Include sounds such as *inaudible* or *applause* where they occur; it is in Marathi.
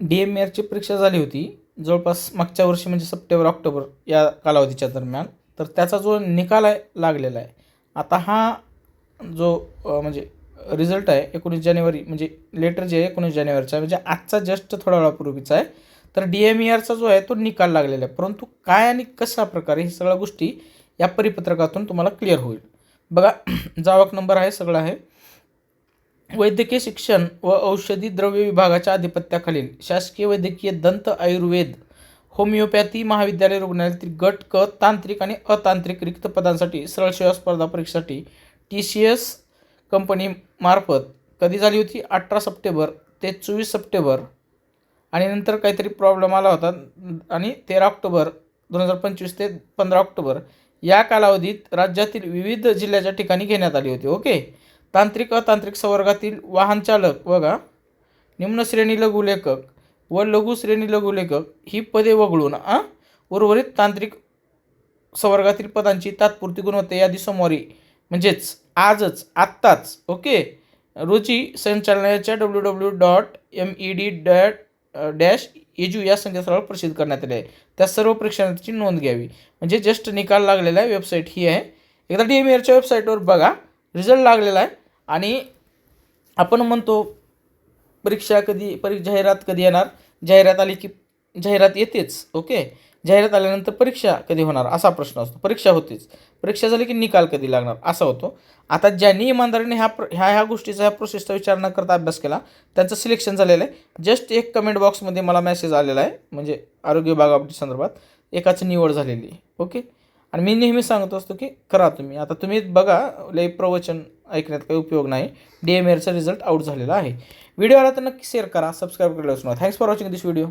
डी एम एरची परीक्षा झाली होती जवळपास मागच्या वर्षी म्हणजे सप्टेंबर ऑक्टोबर या कालावधीच्या दरम्यान. तर त्याचा जो निकाल आहे लागलेला आहे. आता हा जो म्हणजे रिझल्ट आहे एकोणीस जानेवारी म्हणजे लेटर जे आहे एकोणीस जानेवारीचा म्हणजे आजचा जस्ट थोड्या वेळापूर्वीचा आहे. तर डी एम ई आरचा जो आहे तो निकाल लागलेला आहे. परंतु काय आणि कशा प्रकारे हे सगळ्या गोष्टी या परिपत्रकातून तुम्हाला क्लिअर होईल. बघा *clears throat* जावक नंबर आहे सगळं आहे. वैद्यकीय शिक्षण व औषधी द्रव्य विभागाच्या आधिपत्याखालील शासकीय वैद्यकीय दंत आयुर्वेद होमिओपॅथी महाविद्यालय रुग्णालयातील गट क तांत्रिक आणि अतांत्रिक रिक्त पदांसाठी सरळ सेवा स्पर्धा परीक्षेसाठी टी सी एस कंपनीमार्फत कधी झाली होती? अठरा सप्टेंबर ते चोवीस सप्टेंबर. आणि नंतर काहीतरी प्रॉब्लेम आला होता आणि तेरा ऑक्टोबर दोन हजार पंचवीस ते पंधरा ऑक्टोबर या कालावधीत राज्यातील विविध जिल्ह्याच्या ठिकाणी घेण्यात आली होती. ओके? तांत्रिक अतांत्रिक संवर्गातील वाहनचालक बघा. निम्न श्रेणी लघु लेखक व लघु श्रेणी लघु लेखक ही पदे वगळून आ? उर्वरित तांत्रिक संवर्गातील पदांची तात्पुरती गुणवत्ता यादी सोमवारी म्हणजेच आजच आत्ताच ओके? रोजी संचालनालयाच्या W W dot M E D dot dash edu या संकेतस्थळावर प्रसिद्ध करण्यात आले. आहे त्या सर्व परीक्षांची नोंद घ्यावी. म्हणजे जस्ट निकाल लागलेला आहे वेबसाईट ही आहे. एकदा डी एम एरच्या वेबसाईटवर बघा. रिझल्ट लागलेला आहे. आणि आपण म्हणतो परीक्षा कधी परी जाहिरात कधी येणार? जाहिरात आली की जाहिरात येतेच ओके? जाहिरात आल्यानंतर परीक्षा कधी होणार? असा प्रश्न असतो. परीक्षा होतेच. परीक्षा झाली की निकाल कधी लागणार? असा होतो. आता ज्यांनी इमानदारीने ह्या प्र ह्या ह्या गोष्टीचा ह्या प्रोसेसचा विचार न करता अभ्यास केला त्यांचं सिलेक्शन झालेलं आहे. जस्ट एक कमेंट बॉक्समध्ये मला मेसेज आलेला आहे. म्हणजे आरोग्य विभाग संदर्भात. एकाची निवड झालेली आहे. ओके? आणि मी नेहमी सांगत असतो की करा तुम्ही. आता तुम्ही बघा लई प्रवचन ऐकण्यात काही उपयोग नाही. डी एम एरचा रिझल्ट आउट झालेला आहे. व्हिडिओ आला तर नक्की शेअर करा सबस्क्राईब करायला विसरू नका thanks for watching this video